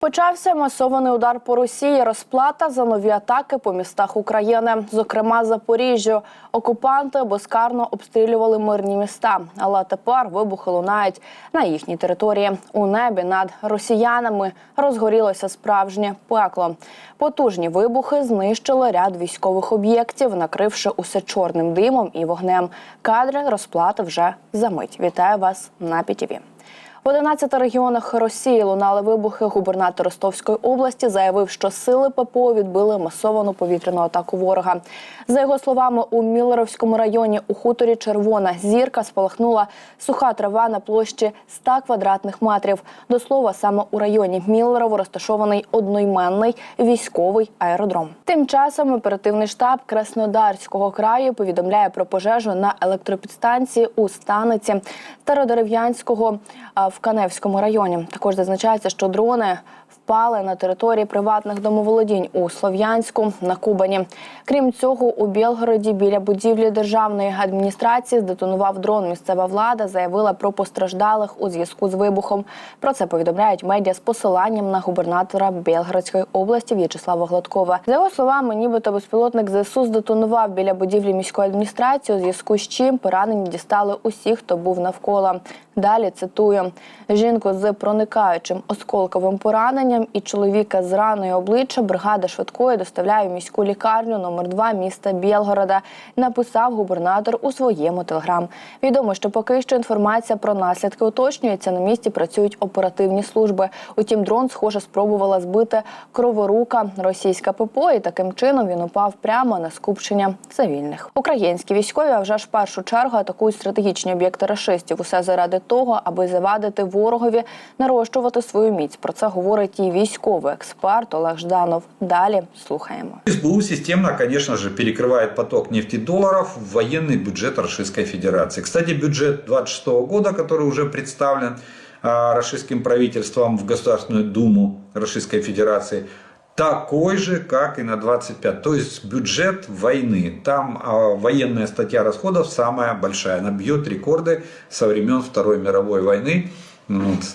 Почався масований удар по Росії. Розплата за нові атаки по містах України, зокрема Запоріжжю. Окупанти безкарно обстрілювали мирні міста, але тепер вибухи лунають на їхній території. У небі над росіянами розгорілося справжнє пекло. Потужні вибухи знищили ряд військових об'єктів, накривши усе чорним димом і вогнем. Кадри розплати вже за мить. Вітаю вас на ПІТІВІ. В 11 регіонах Росії лунали вибухи. Губернатор Ростовської області заявив, що сили ППО відбили масовану повітряну атаку ворога. За його словами, у Міллеровському районі у хуторі Червона зірка спалахнула суха трава на площі 100 квадратних метрів. До слова, саме у районі Міллерово розташований одноіменний військовий аеродром. Тим часом оперативний штаб Краснодарського краю повідомляє про пожежу на електропідстанції у станиці Стародерев'янського в Каневському районі. Також зазначається, що дрони впали на території приватних домоволодінь у Слов'янську на Кубані. Крім цього, у Білгороді біля будівлі державної адміністрації здетонував дрон. Місцева влада заявила про постраждалих у зв'язку з вибухом. Про це повідомляють медіа з посиланням на губернатора Білгородської області В'ячеслава Гладкова. За його словами, нібито безпілотник ЗСУ здетонував біля будівлі міської адміністрації, у зв'язку з чим поранені дістали усі, хто був навколо. Далі цитую жінку з проникаючим осколковим пораненням і чоловіка з раною обличчя бригада швидкої доставляє в міську лікарню номер 2 міста Білгорода. Написав губернатор у своєму телеграм. Відомо, що поки що інформація про наслідки уточнюється. На місці працюють оперативні служби. Утім, дрон, схоже, спробувала збити кроворука російська ППО, і таким чином він упав прямо на скупчення цивільних. Українські військові вже ж першу чергу атакують стратегічні об'єкти рашистів. Усе заради того, аби завадити ворогові нарощувати свою міць. Про це говорить і військовий експерт Олег Жданов. Далі слухаємо. СБУ системно, конечно же, перекрывает поток нефтедолларов в военный бюджет Российской Федерации. Кстати, бюджет 2026 года, который уже представлен а, российским правительством в Государственную Думу Российской Федерации, такой же, как и на 25. То есть бюджет войны. Там а, военная статья расходов самая большая. Она бьет рекорды со времен Второй мировой войны.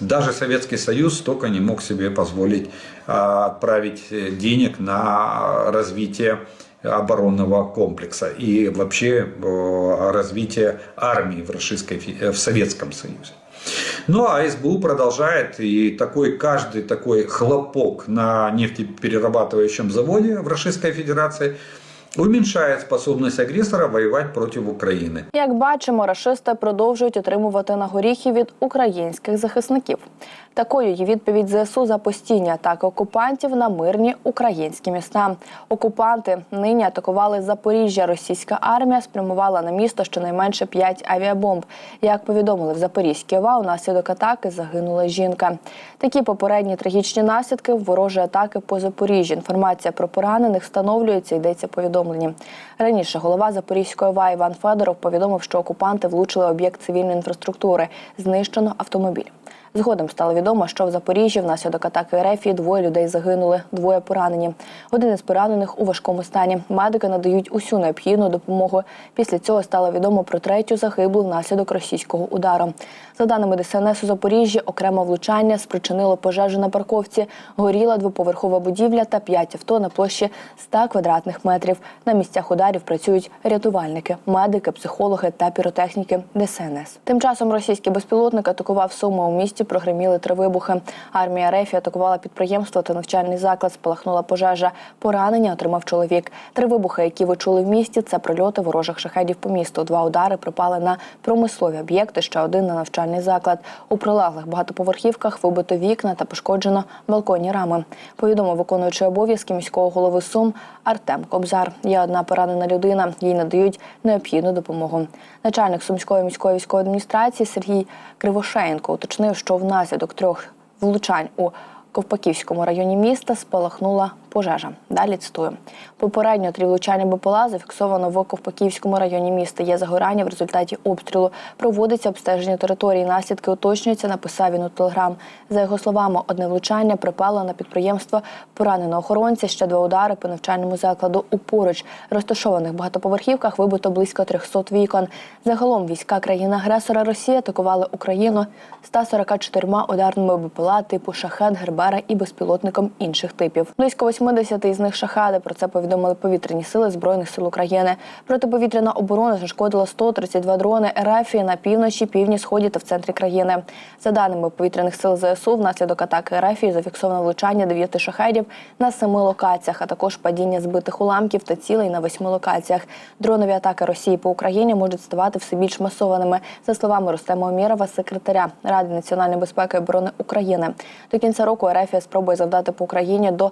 Даже Советский Союз столько не мог себе позволить а, отправить э, денег на развитие оборонного комплекса и вообще э, развитие армии в, Российской, э, в Советском Союзе. Ну а СБУ продолжает, и такой, каждый такой хлопок на нефтеперерабатывающем заводе в Российской Федерации уменьшает способність агресора воювати проти України. Як бачимо, рашисти продовжують отримувати на горіхи від українських захисників. Такою є відповідь ЗСУ за постійні атаки окупантів на мирні українські міста. Окупанти нині атакували Запоріжжя. Російська армія спрямувала на місто щонайменше 5 авіабомб. Як повідомили в Запорізькій ОВА, унаслідок атаки загинула жінка. Такі попередні трагічні наслідки ворожої атаки по Запоріжжю. Інформація про поранених встановлюється. Йдеться повідомлення. Раніше голова Запорізької ОВА Іван Федоров повідомив, що окупанти влучили об'єкт цивільної інфраструктури. Знищено автомобіль. Згодом стало відомо, що в Запоріжжі внаслідок атаки РФ двоє людей загинули, двоє поранені. Один із поранених у важкому стані. Медики надають усю необхідну допомогу. Після цього стало відомо про третю загиблу внаслідок російського удару. За даними ДСНС у Запоріжжі, окреме влучання спричинило пожежу на парковці. Горіла двоповерхова будівля та п'ять авто на площі 100 квадратних метрів. На місцях ударів працюють рятувальники, медики, психологи та піротехніки ДСНС. Тим часом російський безпілотник атакував Суми у місті. Прогреміли три вибухи. Армія РФ атакувала підприємство та навчальний заклад. Спалахнула пожежа. Поранення отримав чоловік. Три вибухи, які ви чули в місті, це прильоти ворожих шахедів по місту. Два удари припали на промислові об'єкти. Ще один на навчальний заклад. У прилеглих багатоповерхівках вибито вікна та пошкоджено балконні рами. Повідомив виконуючий обов'язки міського голови Сум Артем Кобзар. Є одна поранена людина. Їй надають необхідну допомогу. Начальник сумської міської військової адміністрації Сергій Кривошеєнко уточнив, що внаслідок трьох влучань у Ковпаківському районі міста спалахнула пожежа. Далі цитую. Попередньо три влучання БПЛА зафіксовано в Ковпаківському районі міста. Є загорання в результаті обстрілу. Проводиться обстеження території. Наслідки уточнюються, написав він у телеграм. За його словами, одне влучання припало на підприємство поранено охоронця. Ще два удари по навчальному закладу у поруч розташованих багатоповерхівках вибито близько 300 вікон. Загалом війська країни-агресора Росії атакували Україну 144 ударними БПЛА типу шахет, гербера і безпілотником інших типів. Близько 80 із них шахеди. Про це повідомили повітряні сили збройних сил України. Протиповітряна оборона зашкодила 132 дрони РФ на півночі, півдні, сході та в центрі країни. За даними повітряних сил ЗСУ, внаслідок атаки РФ зафіксовано влучання дев'яти шахедів на семи локаціях, а також падіння збитих уламків та цілей на восьми локаціях. Дронові атаки Росії по Україні можуть ставати все більш масованими. За словами Рустема Омєрова, секретаря Ради національної безпеки і оборони України. До кінця року РФ спробує завдати по Україні до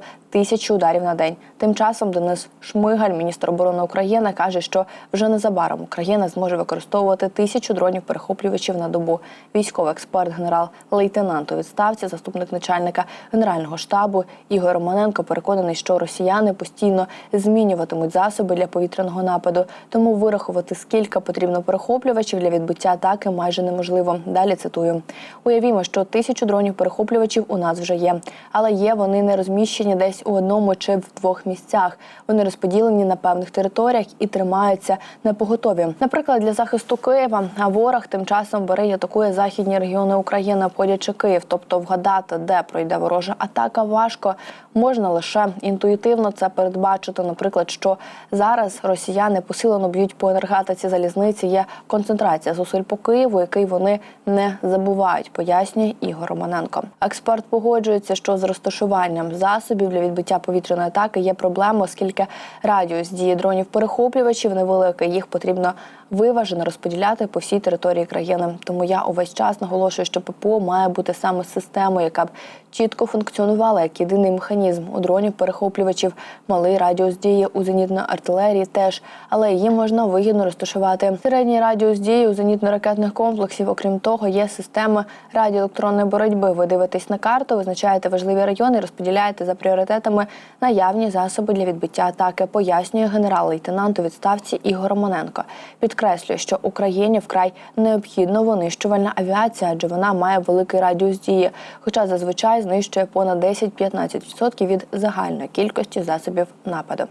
тисячі ударів на день. Тим часом Денис Шмигаль, міністр оборони України, каже, що вже незабаром Україна зможе використовувати тисячу дронів перехоплювачів на добу. Військовий експерт, генерал-лейтенант у відставці, заступник начальника генерального штабу Ігор Романенко переконаний, що росіяни постійно змінюватимуть засоби для повітряного нападу. Тому вирахувати скільки потрібно перехоплювачів для відбиття атаки майже неможливо. Далі цитую: уявімо, що тисячу дронів перехоплювачів у нас вже є, але є вони не розміщені десь у одному чи в двох місцях. Вони розподілені на певних територіях і тримаються на поготові. Наприклад, для захисту Києва, а ворог тим часом бере і атакує західні регіони України, обходячи Київ. Тобто вгадати, де пройде ворожа атака, важко можна лише інтуїтивно це передбачити. Наприклад, що зараз росіяни посилено б'ють по енергетиці залізниці. Є концентрація зусиль по Києву, який вони не забувають, пояснює Ігор Романенко. Експерт погоджується, що з розташуванням засобів для відбиття повітряної атаки є проблема, оскільки радіус дії дронів перехоплювачів невеликий. Їх потрібно виважено розподіляти по всій території країни. Тому я увесь час наголошую, що ППО має бути саме системою, яка б чітко функціонувала як єдиний механізм у дронів перехоплювачів, малий радіус дії у зенітної артилерії теж, але її можна вигідно розташувати. Середній радіус дії у зенітно-ракетних комплексів. Окрім того, є система радіоелектронної боротьби. Ви дивитесь на карту, визначаєте важливі райони, розподіляєте за пріоритетами наявні засоби для відбиття атаки. Пояснює генерал-лейтенант у відставці Ігор Романенко. Підкреслює, що Україні вкрай необхідно винищувальна авіація, адже вона має великий радіус дії, хоча зазвичай знищує понад 10-15% від загальної кількості засобів нападу.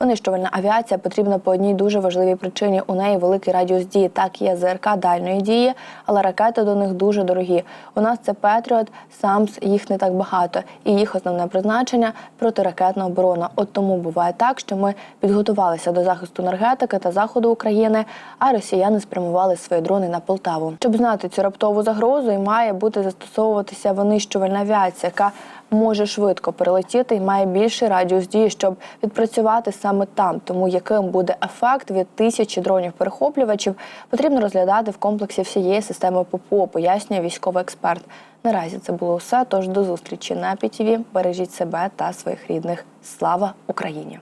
Винищувальна авіація потрібна по одній дуже важливій причині. У неї великий радіус дії. Так є ЗРК дальної дії, але ракети до них дуже дорогі. У нас це Петріот, САМС, їх не так багато, і їх основне призначення протиракетна оборона. От тому буває так, що ми підготувалися до захисту енергетики та заходу України, а росіяни спрямували свої дрони на Полтаву. Щоб знати цю раптову загрозу, і має бути застосовуватися винищувальна авіація, яка може швидко перелетіти і має більший радіус дії, щоб відпрацювати саме там. Тому яким буде ефект від тисячі дронів перехоплювачів, потрібно розглядати в комплексі всієї системи ППО, пояснює військовий експерт. Наразі це було все. Тож до зустрічі на ПІТІВІ. Бережіть себе та своїх рідних. Слава Україні!